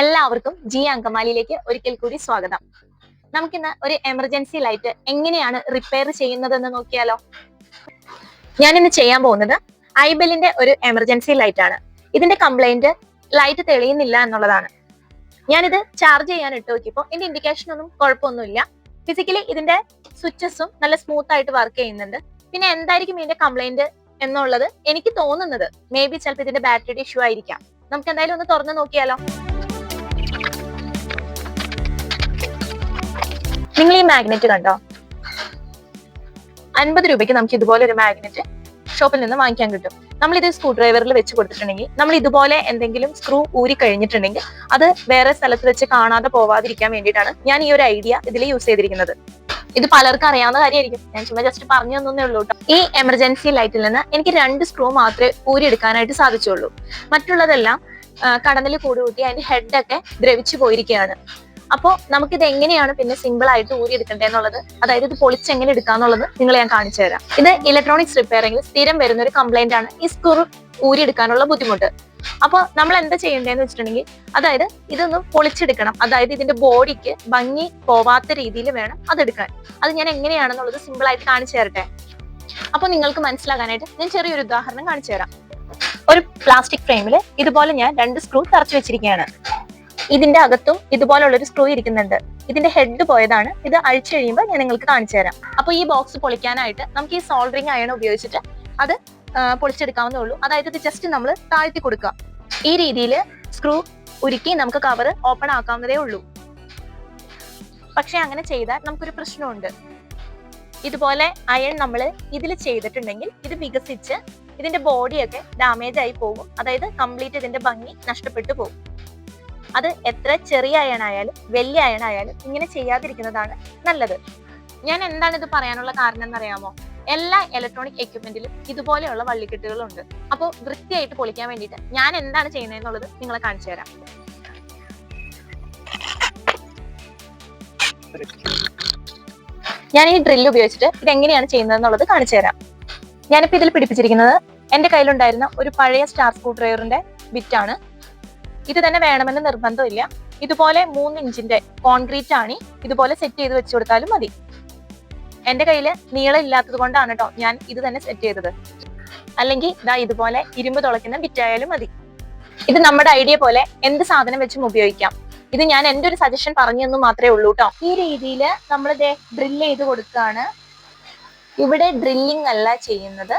എല്ലാവർക്കും ജി അങ്കമാലിയിലേക്ക് ഒരിക്കൽ കൂടി സ്വാഗതം. നമുക്കിന്ന് ഒരു എമർജൻസി ലൈറ്റ് എങ്ങനെയാണ് റിപ്പയർ ചെയ്യുന്നതെന്ന് നോക്കിയാലോ? ഞാൻ ഇന്ന് ചെയ്യാൻ പോകുന്നത് ഐബെലിന്റെ ഒരു എമർജൻസി ലൈറ്റ് ആണ്. ഇതിന്റെ കംപ്ലൈന്റ് ലൈറ്റ് തെളിയുന്നില്ല എന്നുള്ളതാണ്. ഞാനിത് ചാർജ് ചെയ്യാൻ ഇട്ട് നോക്കിയപ്പോൾ ഇതിന്റെ ഇൻഡിക്കേഷൻ ഒന്നും കുഴപ്പമൊന്നുമില്ല. ഫിസിക്കലി ഇതിന്റെ സ്വിച്ചസും നല്ല സ്മൂത്ത് ആയിട്ട് വർക്ക് ചെയ്യുന്നുണ്ട്. പിന്നെ എന്തായിരിക്കും ഇതിന്റെ കംപ്ലൈന്റ് എന്നുള്ളത് എനിക്ക് തോന്നുന്നത്. മേ ബി ചിലപ്പോൾ ഇതിന്റെ ബാറ്ററിയുടെ ഇഷ്യൂ ആയിരിക്കാം. നമുക്ക് എന്തായാലും ഒന്ന് തുറന്ന് നോക്കിയാലോ? നിങ്ങൾ ഈ മാഗ്നറ്റ് കണ്ടോ? അൻപത് രൂപയ്ക്ക് നമുക്ക് ഇതുപോലെ ഒരു മാഗ്നറ്റ് ഷോപ്പിൽ നിന്ന് വാങ്ങിക്കാൻ കിട്ടും. നമ്മൾ ഇത് സ്ക്രൂ ഡ്രൈവറിൽ വെച്ച് കൊടുത്തിട്ടുണ്ടെങ്കിൽ നമ്മൾ ഇതുപോലെ എന്തെങ്കിലും സ്ക്രൂ ഊരി കഴിഞ്ഞിട്ടുണ്ടെങ്കിൽ അത് വേറെ സ്ഥലത്ത് വെച്ച് കാണാതെ പോവാതിരിക്കാൻ വേണ്ടിയിട്ടാണ് ഞാൻ ഈ ഒരു ഐഡിയ ഇതിൽ യൂസ് ചെയ്തിരിക്കുന്നത്. ഇത് പലർക്കും അറിയാവുന്ന കാര്യമായിരിക്കും. ഞാൻ ചുമ്മാ ജസ്റ്റ് പറഞ്ഞു തന്നേ ഉള്ളൂ കേട്ടോ ഈ എമർജൻസി ലൈറ്റിൽ നിന്ന് എനിക്ക് രണ്ട് സ്ക്രൂ മാത്രമേ ഊരി എടുക്കാനായിട്ട് സാധിച്ചുള്ളൂ. മറ്റുള്ളതെല്ലാം കടന്നിൽ കൂടുകൂട്ടി അതിന്റെ ഹെഡൊക്കെ ദ്രവിച്ചു പോയിരിക്കുകയാണ്. അപ്പോൾ ഇത് എങ്ങനെയാണ് പിന്നെ സിമ്പിൾ ആയിട്ട് ഊരി എടുക്കേണ്ടത് എന്നുള്ളത് അതായത് ഇത് പൊളിച്ച് എങ്ങനെ എടുക്കാന്നുള്ളത് നിങ്ങൾ ഞാൻ കാണിച്ചു തരാം. ഇത് ഇലക്ട്രോണിക്സ് റിപ്പയറിംഗിൽ സ്ഥിരം വരുന്ന ഒരു കംപ്ലൈന്റ് ആണ് ഈ സ്ക്രൂ ഊരി എടുക്കാനുള്ള ബുദ്ധിമുട്ട്. അപ്പോൾ നമ്മൾ എന്താ ചെയ്യേണ്ടതെന്ന് വെച്ചിട്ടുണ്ടെങ്കിൽ അതായത് ഇതൊന്ന് പൊളിച്ചെടുക്കണം. അതായത് ഇതിന്റെ ബോഡിക്ക് ഭംഗി പോവാത്ത രീതിയിൽ വേണം അതെടുക്കാൻ. അത് ഞാൻ എങ്ങനെയാണെന്നുള്ളത് സിമ്പിൾ ആയിട്ട് കാണിച്ചു തരട്ടെ. അപ്പോൾ നിങ്ങൾക്ക് മനസ്സിലാകാനായിട്ട് ഞാൻ ചെറിയൊരു ഉദാഹരണം കാണിച്ചു തരാം. ഒരു പ്ലാസ്റ്റിക് ഫ്രെയിമിൽ ഇതുപോലെ ഞാൻ രണ്ട് സ്ക്രൂ തറച്ചു വെച്ചിരിക്കുകയാണ്. ഇതിന്റെ അകത്തും ഇതുപോലുള്ള ഒരു സ്ക്രൂ ഇരിക്കുന്നുണ്ട്. ഇതിന്റെ ഹെഡ് പോയതാണ്. ഇത് അഴിച്ചു കഴിയുമ്പോൾ ഞാൻ നിങ്ങൾക്ക് കാണിച്ചു തരാം. അപ്പോൾ ഈ ബോക്സ് പൊളിക്കാനായിട്ട് നമുക്ക് ഈ സോൾഡറിങ് അയൺ ഉപയോഗിച്ചിട്ട് അത് പൊളിച്ചെടുക്കാവുന്നേ ഉള്ളൂ. അതായത് ഇത് ജസ്റ്റ് നമ്മൾ താഴ്ത്തി കൊടുക്കുക. ഈ രീതിയിൽ സ്ക്രൂ ഉരുക്കി നമുക്ക് കവർ ഓപ്പൺ ആക്കാവുന്നതേ ഉള്ളൂ. പക്ഷെ അങ്ങനെ ചെയ്താൽ നമുക്കൊരു പ്രശ്നമുണ്ട്. ഇതുപോലെ അയൺ നമ്മൾ ഇതിൽ ചെയ്തിട്ടുണ്ടെങ്കിൽ ഇത് വികസിച്ച് ഇതിന്റെ ബോഡിയൊക്കെ ഡാമേജ് ആയി പോകും. അതായത് കംപ്ലീറ്റ് ഇതിന്റെ ഭംഗി നഷ്ടപ്പെട്ടു പോകും. അത് എത്ര ചെറിയ അയൺ ആയാലും വലിയ അയൺ ആയാലും ഇങ്ങനെ ചെയ്യാതിരിക്കുന്നതാണ് നല്ലത്. ഞാൻ എന്താണ് ഇത് പറയാനുള്ള കാരണം എന്നറിയാമോ എല്ലാ ഇലക്ട്രോണിക് എക്യുപ്മെന്റിലും ഇതുപോലെയുള്ള വള്ളിക്കെട്ടുകളുണ്ട്. അപ്പോൾ വൃത്തിയായിട്ട് പൊളിക്കാൻ വേണ്ടിയിട്ട് ഞാൻ എന്താണ് ചെയ്യുന്നതെന്നുള്ളത് നിങ്ങളെ കാണിച്ചു തരാം. ഞാൻ ഈ ഡ്രില്ല് ഉപയോഗിച്ചിട്ട് ഇത് എങ്ങനെയാണ് ചെയ്യുന്നത് എന്നുള്ളത് കാണിച്ചു തരാം. ഞാനിപ്പോ ഇതിൽ പിടിപ്പിച്ചിരിക്കുന്നത് എന്റെ കയ്യിലുണ്ടായിരുന്ന ഒരു പഴയ സ്റ്റാർ സ്ക്രൂ ഡ്രൈവറിന്റെ ബിറ്റാണ് ഇത് തന്നെ വേണമെന്ന് നിർബന്ധമില്ല. ഇതുപോലെ മൂന്ന് ഇഞ്ചിന്റെ കോൺക്രീറ്റ് ആണ്. ഇതുപോലെ സെറ്റ് ചെയ്ത് വെച്ചു കൊടുത്താലും മതി. എന്റെ കയ്യിൽ നീളം ഇല്ലാത്തത് കൊണ്ടാണ് കേട്ടോ ഞാൻ ഇത് തന്നെ സെറ്റ് ചെയ്തത്. അല്ലെങ്കിൽ ഇതാ ഇതുപോലെ ഇരുമ്പ് തുളയ്ക്കുന്ന ബിറ്റായാലും മതി. ഇത് നമ്മുടെ ഐഡിയ പോലെ എന്ത് സാധനം വെച്ചും ഉപയോഗിക്കാം. ഇത് ഞാൻ എന്റെ ഒരു സജഷൻ പറഞ്ഞു എന്ന് മാത്രമേ ഉള്ളൂ കേട്ടോ ഈ രീതിയിൽ നമ്മൾ ഡ്രില്ല് ചെയ്ത് കൊടുക്കുകയാണ് ഇവിടെ ഡ്രില്ലിംഗ് അല്ല ചെയ്യുന്നത്.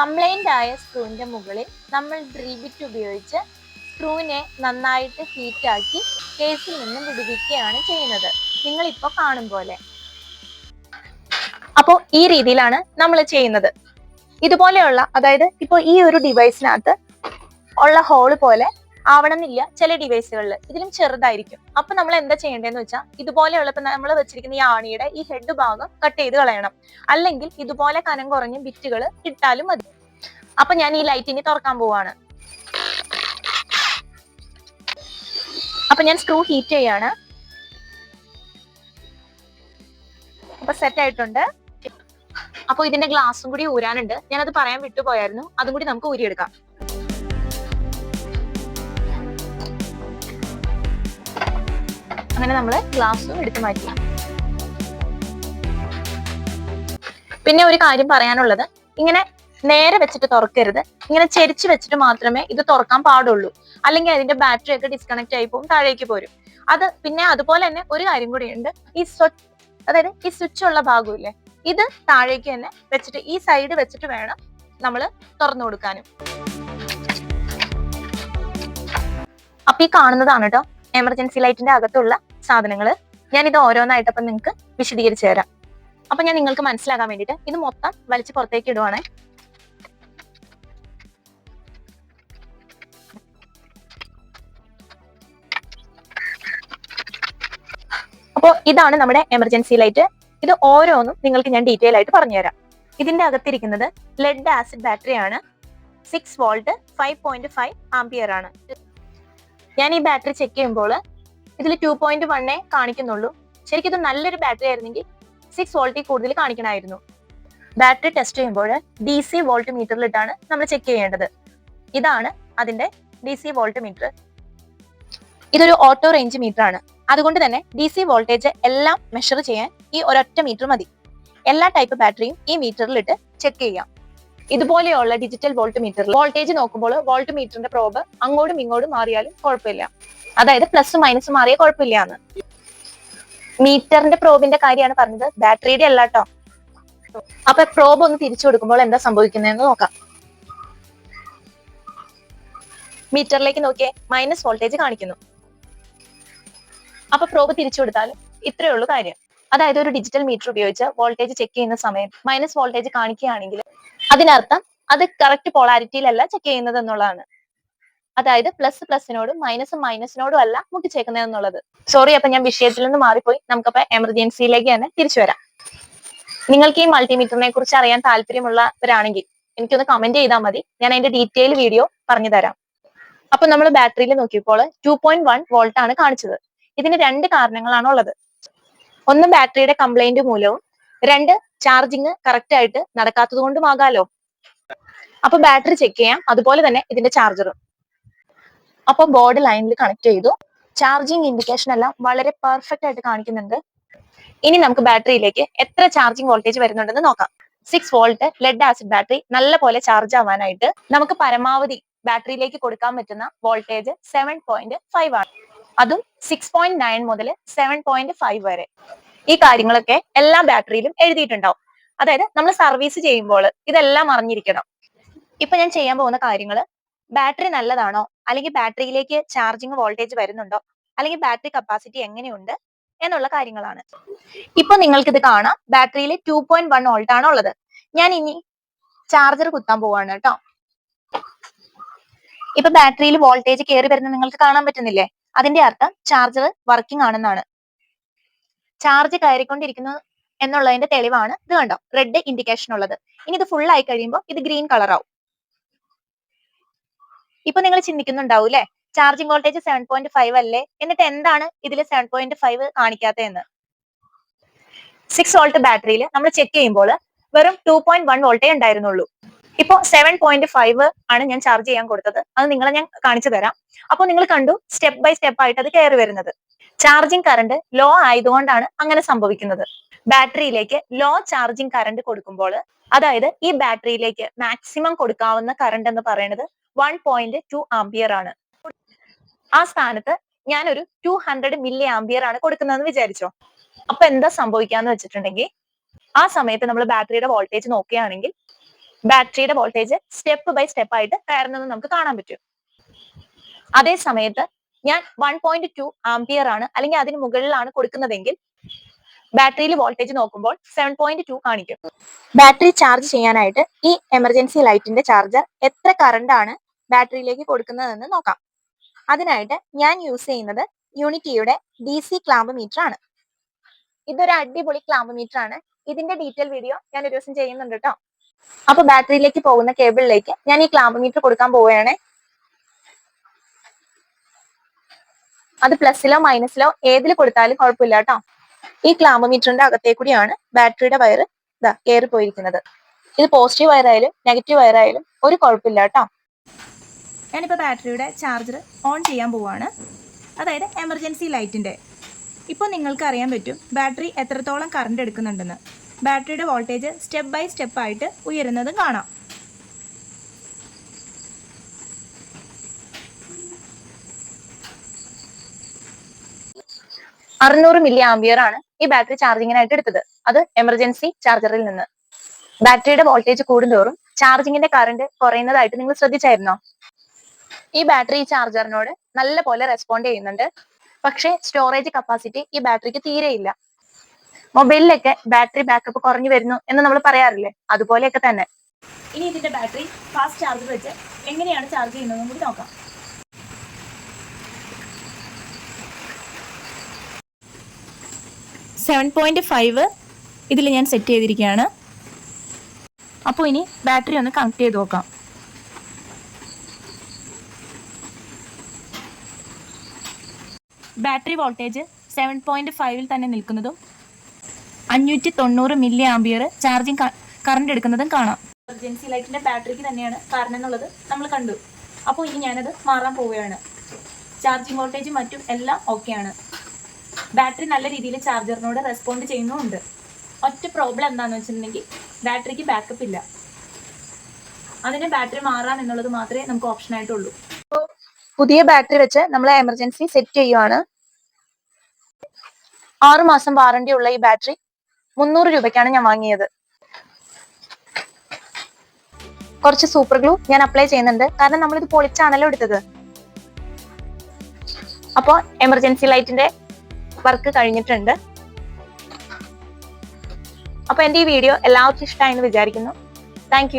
കംപ്ലൈന്റ് ആയ സ്ക്രൂവിന്റെ മുകളിൽ നമ്മൾ ഡ്രിൽ ബിറ്റ് ഉപയോഗിച്ച് സ്ക്രൂവിനെ നന്നായിട്ട് ഹീറ്റാക്കി കേസിൽ നിന്നും വിടുവിക്കുകയാണ് ചെയ്യുന്നത്. നിങ്ങൾ ഇപ്പോൾ കാണും പോലെ. അപ്പോൾ ഈ രീതിയിലാണ് നമ്മൾ ചെയ്യുന്നത്. ഇതുപോലെയുള്ള അതായത് ഇപ്പോൾ ഈ ഒരു ഡിവൈസിനകത്ത് ഉള്ള ഹോൾ പോലെ ആവണമെന്നില്ല ചില ഡിവൈസുകളിൽ ഇതിലും ചെറുതായിരിക്കും. അപ്പൊ നമ്മൾ എന്താ ചെയ്യേണ്ടതെന്ന് വെച്ചാൽ ഇതുപോലെയുള്ള ഇപ്പൊ നമ്മൾ വെച്ചിരിക്കുന്ന ഈ ആണിയുടെ ഈ ഹെഡ് ഭാഗം കട്ട് ചെയ്ത് കളയണം. അല്ലെങ്കിൽ ഇതുപോലെ കനം കുറഞ്ഞ ബിറ്റുകൾ ഇട്ടാലും മതി. അപ്പൊ ഞാൻ ഈ ലൈറ്റിനെ തുറക്കാൻ പോവാണ്. അപ്പൊ ഞാൻ സ്ക്രൂ ഹീറ്റ് ചെയ്യാണ്. അപ്പൊ സെറ്റ് ആയിട്ടുണ്ട്. അപ്പൊ ഇതിന്റെ ഗ്ലാസും കൂടി ഊരാനുണ്ട്. അത് പറയാൻ വിട്ടുപോയായിരുന്നു. അതും കൂടി നമുക്ക് ഊരിയെടുക്കാം. അങ്ങനെ നമ്മൾ ഗ്ലാസും എടുത്തു മാറ്റി പിന്നെ ഒരു കാര്യം പറയാനുള്ളത്. ഇങ്ങനെ നേരെ വെച്ചിട്ട് തുറക്കരുത്. ഇങ്ങനെ ചെരിച്ച് വെച്ചിട്ട് മാത്രമേ ഇത് തുറക്കാൻ പാടുള്ളൂ. അല്ലെങ്കിൽ അതിന്റെ ബാറ്ററി ഒക്കെ ഡിസ്കണക്ട് ആയി പോകും താഴേക്ക് പോരും. അത് പിന്നെ അതുപോലെ തന്നെ ഒരു കാര്യം കൂടിയുണ്ട്. ഈ സ്വച്ച് അതായത് ഈ സ്വിച്ച് ഉള്ള ഭാഗമില്ലേ ഇത് താഴേക്ക് തന്നെ വെച്ചിട്ട് ഈ സൈഡ് വെച്ചിട്ട് വേണം നമ്മൾ തുറന്നു കൊടുക്കാനും. അപ്പൊ ഈ കാണുന്നതാണ് കേട്ടോ എമർജൻസി ലൈറ്റിന്റെ അകത്തുള്ള സാധനങ്ങൾ ഞാൻ ഇത് ഓരോന്നായിട്ട് നിങ്ങൾക്ക് വിശദീകരിച്ചു തരാം. അപ്പൊ ഞാൻ നിങ്ങൾക്ക് മനസ്സിലാക്കാൻ വേണ്ടിയിട്ട് ഇത് മൊത്തം വലിച്ചു പുറത്തേക്ക് ഇടുവാണ്. അപ്പോൾ ഇതാണ് നമ്മുടെ എമർജൻസി ലൈറ്റ് ഇത് ഓരോന്നും നിങ്ങൾക്ക് ഞാൻ ഡീറ്റെയിൽ ആയിട്ട് പറഞ്ഞുതരാം. ഇതിന്റെ അകത്തിരിക്കുന്നത് ലെഡ് ആസിഡ് ബാറ്ററി ആണ്. Six volt five point five ampere ആണ്. ഞാൻ ഈ ബാറ്ററി ചെക്ക് ചെയ്യുമ്പോൾ ഇതിൽ ടു പോയിന്റ് വണ്ണേ കാണിക്കുന്നുള്ളൂ. ശരിക്കും ഇത് നല്ലൊരു ബാറ്ററി ആയിരുന്നെങ്കിൽ സിക്സ് വോൾട്ടിൽ കൂടുതൽ കാണിക്കണമായിരുന്നു. ബാറ്ററി ടെസ്റ്റ് ചെയ്യുമ്പോൾ ഡി സി വോൾട്ട് മീറ്ററിലിട്ടാണ് നമ്മൾ ചെക്ക് ചെയ്യേണ്ടത്. ഇതാണ് അതിന്റെ ഡി സി വോൾട്ട് മീറ്റർ ഇതൊരു ഓട്ടോ റേഞ്ച് മീറ്റർ ആണ്. അതുകൊണ്ട് തന്നെ ഡി സി വോൾട്ടേജ് എല്ലാം മെഷർ ചെയ്യാൻ ഈ ഒരൊറ്റ മീറ്റർ മതി. എല്ലാ ടൈപ്പ് ബാറ്ററിയും ഈ മീറ്ററിൽ ഇട്ട് ചെക്ക് ചെയ്യാം. ഇതുപോലെയുള്ള ഡിജിറ്റൽ വോൾട്ട് മീറ്ററിൽ വോൾട്ടേജ് നോക്കുമ്പോൾ വോൾട്ട് മീറ്ററിന്റെ പ്രോബ് അങ്ങോട്ടും ഇങ്ങോട്ടും മാറിയാലും കുഴപ്പമില്ല. അതായത് പ്ലസ് മൈനസ് മാറിയ കുഴപ്പമില്ല എന്ന്. മീറ്ററിന്റെ പ്രോബിന്റെ കാര്യമാണ് പറഞ്ഞത്. ബാറ്ററിയുടെ അല്ല കേട്ടോ അപ്പൊ പ്രോബ് ഒന്ന് തിരിച്ചു കൊടുക്കുമ്പോൾ എന്താ സംഭവിക്കുന്നതെന്ന് നോക്കാം. മീറ്ററിലേക്ക് നോക്കിയേ മൈനസ് വോൾട്ടേജ് കാണിക്കുന്നു. അപ്പൊ പ്രോബ് തിരിച്ചു കൊടുത്താൽ ഇത്രയേ ഉള്ളൂ കാര്യം. അതായത് ഒരു ഡിജിറ്റൽ മീറ്റർ ഉപയോഗിച്ച് വോൾട്ടേജ് ചെക്ക് ചെയ്യുന്ന സമയം മൈനസ് വോൾട്ടേജ് കാണിക്കുകയാണെങ്കിൽ അതിനർത്ഥം അത് കറക്റ്റ് പോളാരിറ്റിയിലല്ല ചെക്ക് ചെയ്യുന്നത് എന്നുള്ളതാണ്. അതായത് പ്ലസ് പ്ലസിനോടും മൈനസ് മൈനസിനോടും അല്ല മുട്ടിച്ചേക്കുന്നത് എന്നുള്ളത്. സോറി അപ്പൊ ഞാൻ വിഷയത്തിൽ നിന്ന് മാറിപ്പോയി. നമുക്കപ്പോ എമർജൻസിയിലേക്ക് തന്നെ തിരിച്ചു വരാം. നിങ്ങൾക്ക് ഈ മൾട്ടിമീറ്ററിനെ കുറിച്ച് അറിയാൻ താല്പര്യമുള്ളവരാണെങ്കിൽ എനിക്കൊന്ന് കമന്റ് ചെയ്താൽ മതി. ഞാൻ അതിന്റെ ഡീറ്റെയിൽ വീഡിയോ പറഞ്ഞു തരാം അപ്പൊ നമ്മൾ ബാറ്ററിയിൽ നോക്കിയപ്പോൾ ടു പോയിന്റ് വൺ വോൾട്ട് ആണ് കാണിച്ചത്. ഇതിന് രണ്ട് കാരണങ്ങളാണ് ഉള്ളത്. ഒന്ന് ബാറ്ററിയുടെ കംപ്ലൈന്റ് മൂലവും രണ്ട് ചാർജിങ് കറക്റ്റ് ആയിട്ട് നടക്കാത്തത് കൊണ്ടുമാകാലോ അപ്പൊ ബാറ്ററി ചെക്ക് ചെയ്യാം അതുപോലെ തന്നെ ഇതിന്റെ ചാർജറും അപ്പൊ ബോർഡ് ലൈനിൽ കണക്ട് ചെയ്തു. ചാർജിങ് ഇൻഡിക്കേഷൻ എല്ലാം വളരെ പെർഫെക്റ്റ് ആയിട്ട് കാണിക്കുന്നുണ്ട്. ഇനി നമുക്ക് ബാറ്ററിയിലേക്ക് എത്ര ചാർജിങ് വോൾട്ടേജ് വരുന്നുണ്ടെന്ന് നോക്കാം. Six volt lead acid battery നല്ല പോലെ ചാർജ് ആവാനായിട്ട് നമുക്ക് പരമാവധി ബാറ്ററിയിലേക്ക് കൊടുക്കാൻ പറ്റുന്ന വോൾട്ടേജ് സെവൻ പോയിന്റ് ഫൈവ് ആണ്. അതും സിക്സ് പോയിന്റ് നയൻ മുതൽ സെവൻ പോയിന്റ് ഫൈവ് വരെ. ഈ കാര്യങ്ങളൊക്കെ എല്ലാ ബാറ്ററിയിലും എഴുതിയിട്ടുണ്ടാവും. അതായത് നമ്മൾ സർവീസ് ചെയ്യുമ്പോൾ ഇതെല്ലാം അറിഞ്ഞിരിക്കണം. ഇപ്പൊ ഞാൻ ചെയ്യാൻ പോകുന്ന കാര്യങ്ങൾ ബാറ്ററി നല്ലതാണോ? അല്ലെങ്കിൽ ബാറ്ററിയിലേക്ക് ചാർജിങ് വോൾട്ടേജ് വരുന്നുണ്ടോ? അല്ലെങ്കിൽ ബാറ്ററി കപ്പാസിറ്റി എങ്ങനെയുണ്ട്? എന്നുള്ള കാര്യങ്ങളാണ്. ഇപ്പൊ നിങ്ങൾക്ക് ഇത് കാണാം ബാറ്ററിയിൽ ടു പോയിന്റ് വൺ വോൾട്ട് ഉള്ളത്? ഞാൻ ഇനി ചാർജർ കുത്താൻ പോവാണ് കേട്ടോ. ഇപ്പൊ ബാറ്ററിയിൽ വോൾട്ടേജ് കയറി വരുന്നത് നിങ്ങൾക്ക് കാണാൻ പറ്റുന്നില്ലേ? അതിന്റെ അർത്ഥം ചാർജർ വർക്കിംഗ് ആണെന്നാണ്. ചാർജ് കയറിക്കൊണ്ടിരിക്കുന്നു എന്നുള്ളതിന്റെ തെളിവാണ് ഇത് കണ്ടോ? റെഡ് ഇൻഡിക്കേഷൻ ഉള്ളത്. ഇനി ഇത് ഫുൾ ആയി കഴിയുമ്പോൾ ഇത് ഗ്രീൻ കളർ ആവും. ഇപ്പൊ നിങ്ങൾ ചിന്തിക്കുന്നുണ്ടാവും അല്ലെ charging voltage seven point five അല്ലേ? എന്നിട്ട് എന്താണ് ഇതിൽ സെവൻ പോയിന്റ് ഫൈവ് കാണിക്കാത്തതെന്ന്? സിക്സ് വോൾട്ട് ബാറ്ററിയിൽ നമ്മൾ ചെക്ക് ചെയ്യുമ്പോൾ വെറും ടു പോയിന്റ് വൺ വോൾട്ടേ ഉണ്ടായിരുന്നുള്ളൂ. ഇപ്പൊ സെവൻ പോയിന്റ് ഫൈവ് ആണ് ഞാൻ ചാർജ് ചെയ്യാൻ കൊടുത്തത്. അത് നിങ്ങളെ ഞാൻ കാണിച്ചു തരാം. അപ്പോൾ നിങ്ങൾ കണ്ടു സ്റ്റെപ്പ് ബൈ സ്റ്റെപ്പ് ആയിട്ട് അത് കയറി വരുന്നത്. ചാർജിങ് കറണ്ട് ലോ ആയതുകൊണ്ടാണ് അങ്ങനെ സംഭവിക്കുന്നത്. ബാറ്ററിയിലേക്ക് ലോ ചാർജിങ് കറണ്ട് കൊടുക്കുമ്പോൾ അതായത് ഈ ബാറ്ററിയിലേക്ക് മാക്സിമം കൊടുക്കാവുന്ന കറണ്ട് എന്ന് പറയുന്നത് വൺ പോയിന്റ് ടു ആംബിയർ ആണ്. ആ സ്ഥാനത്ത് ഞാനൊരു ടു ഹൺഡ്രഡ് മില്ലി ആംബിയർ ആണ് കൊടുക്കുന്നതെന്ന് വിചാരിച്ചോ? അപ്പൊ എന്താ സംഭവിക്കാന്ന് വെച്ചിട്ടുണ്ടെങ്കിൽ ആ സമയത്ത് നമ്മൾ ബാറ്ററിയുടെ വോൾട്ടേജ് നോക്കുകയാണെങ്കിൽ ബാറ്ററിയുടെ വോൾട്ടേജ് സ്റ്റെപ്പ് ബൈ സ്റ്റെപ്പ് ആയിട്ട് കയറുന്നത് നമുക്ക് കാണാൻ പറ്റും. അതേ സമയത്ത് ഞാൻ വൺ പോയിന്റ് ടു ആംപിയർ ആണ് അല്ലെങ്കിൽ അതിന് മുകളിലാണ് കൊടുക്കുന്നതെങ്കിൽ ബാറ്ററിയിൽ വോൾട്ടേജ് നോക്കുമ്പോൾ സെവൻ പോയിന്റ് ടു കാണിക്കും. ബാറ്ററി ചാർജ് ചെയ്യാനായിട്ട് ഈ എമർജൻസി ലൈറ്റിന്റെ ചാർജർ എത്ര കറണ്ട് ആണ് ബാറ്ററിയിലേക്ക് കൊടുക്കുന്നതെന്ന് നോക്കാം. അതിനായിട്ട് ഞാൻ യൂസ് ചെയ്യുന്നത് യൂണിറ്റിയുടെ ഡി സി ക്ലാമ്പ് മീറ്റർ ആണ്. ഇതൊരു അടിപൊളി ക്ലാമ്പ് മീറ്റർ ആണ്. ഇതിന്റെ ഡീറ്റെയിൽ വീഡിയോ ഞാൻ ഒരു ദിവസം ചെയ്യുന്നുണ്ട് കേട്ടോ അപ്പൊ ബാറ്ററിയിലേക്ക് പോകുന്ന കേബിളിലേക്ക് ഞാൻ ഈ ക്ലാമ്പ് മീറ്റർ കൊടുക്കാൻ പോവുകയാണ്. അത് പ്ലസിലോ മൈനസിലോ ഏതിൽ കൊടുത്താലും കുഴപ്പമില്ല കേട്ടോ. ഈ ക്ലാമ്പ് മീറ്ററിന്റെ അകത്തേ കൂടിയാണ് ബാറ്ററിയുടെ വയർ ഇതാ കയറി പോയിരിക്കുന്നത്. ഇത് പോസിറ്റീവ് വയർ ആയാലും നെഗറ്റീവ് വയർ ആയാലും ഒരു കുഴപ്പമില്ല കേട്ടോ. ഞാനിപ്പോ ബാറ്ററിയുടെ ചാർജർ ഓൺ ചെയ്യാൻ പോവാണ് അതായത് എമർജൻസി ലൈറ്റിന്റെ. ഇപ്പോൾ നിങ്ങൾക്ക് അറിയാൻ പറ്റും ബാറ്ററി എത്രത്തോളം കറണ്ട് എടുക്കുന്നുണ്ടെന്ന്. ബാറ്ററിയുടെ വോൾട്ടേജ് സ്റ്റെപ്പ് ബൈ സ്റ്റെപ്പ് ആയിട്ട് ഉയരുന്നതും കാണാം. അറുന്നൂറ് മില്ലി ആംബിയർ ആണ് ഈ ബാറ്ററി ചാർജിങ്ങിനായിട്ട് എടുത്തത്. അത് എമർജൻസി ചാർജറിൽ നിന്ന്. ബാറ്ററിയുടെ വോൾട്ടേജ് കൂടുന്തോറും ചാർജിങ്ങിന്റെ കറണ്ട് കുറയുന്നതായിട്ട് നിങ്ങൾ ശ്രദ്ധിച്ചായിരുന്നോ? ഈ ബാറ്ററി ചാർജറിനോട് നല്ല പോലെ റെസ്പോണ്ട് ചെയ്യുന്നുണ്ട്. പക്ഷേ സ്റ്റോറേജ് കപ്പാസിറ്റി ഈ ബാറ്ററിക്ക് തീരെയില്ല. മൊബൈലിലൊക്കെ ബാറ്ററി ബാക്കപ്പ് കുറഞ്ഞു വരുന്നു എന്ന് നമ്മൾ പറയാറില്ലേ? അതുപോലെയൊക്കെ തന്നെ. ഇനി ഇതിന്റെ ബാറ്ററി ഫാസ്റ്റ് ചാർജർ വെച്ച് എങ്ങനെയാണ് ചാർജ് ചെയ്യുന്നതെന്ന് കൂടി നോക്കാം. സെവൻ പോയിന്റ് ഫൈവ് ഇതിൽ ഞാൻ സെറ്റ് ചെയ്തിരിക്കുകയാണ്. അപ്പോൾ ഇനി ബാറ്ററി ഒന്ന് കണക്ട് ചെയ്ത് നോക്കാം. ബാറ്ററി വോൾട്ടേജ് സെവൻ പോയിന്റ് ഫൈവിൽ തന്നെ നിൽക്കുന്നതും അഞ്ഞൂറ്റി തൊണ്ണൂറ് മില്ലി ആംബിയർ ചാർജിങ് കറണ്ട് എടുക്കുന്നതും കാണാം. എമർജൻസി ലൈറ്റിന്റെ ബാറ്ററിക്ക് തന്നെയാണ് കാരണം എന്നുള്ളത് നമ്മൾ കണ്ടു. അപ്പോൾ ഇനി ഞാനത് മാറാൻ പോവുകയാണ്. ചാർജിങ് വോൾട്ടേജും മറ്റും എല്ലാം ഓക്കെയാണ് ബാറ്ററി നല്ല രീതിയിൽ ചാർജറിനോട് റെസ്പോണ്ട് ചെയ്യുന്നുമുണ്ട് ഒറ്റ പ്രോബ്ലം എന്താണെന്ന് വെച്ചിട്ടുണ്ടെങ്കിൽ ബാറ്ററിക്ക് ബാക്കപ്പ് ഇല്ല. അതിന് ബാറ്ററി മാറാൻ എന്നുള്ളത് മാത്രമേ നമുക്ക് ഓപ്ഷൻ ആയിട്ടുള്ളൂ. പുതിയ ബാറ്ററി വെച്ച് നമ്മൾ എമർജൻസി സെറ്റ് ചെയ്യുവാണ്. ആറു മാസം വാറണ്ടി ഉള്ള ഈ ബാറ്ററി മുന്നൂറ് രൂപയ്ക്കാണ് ഞാൻ വാങ്ങിയത്. കുറച്ച് സൂപ്പർ ഗ്ലൂ ഞാൻ അപ്ലൈ ചെയ്യുന്നുണ്ട്. കാരണം നമ്മൾ ഇത് പൊളിച്ചാണല്ലോ എടുത്തത്. അപ്പോൾ എമർജൻസി ലൈറ്റിന്റെ വർക്ക് കഴിഞ്ഞിട്ടുണ്ട്. അപ്പൊ എന്റെ ഈ വീഡിയോ എല്ലാവർക്കും ഇഷ്ടമായെന്ന് വിചാരിക്കുന്നു. താങ്ക്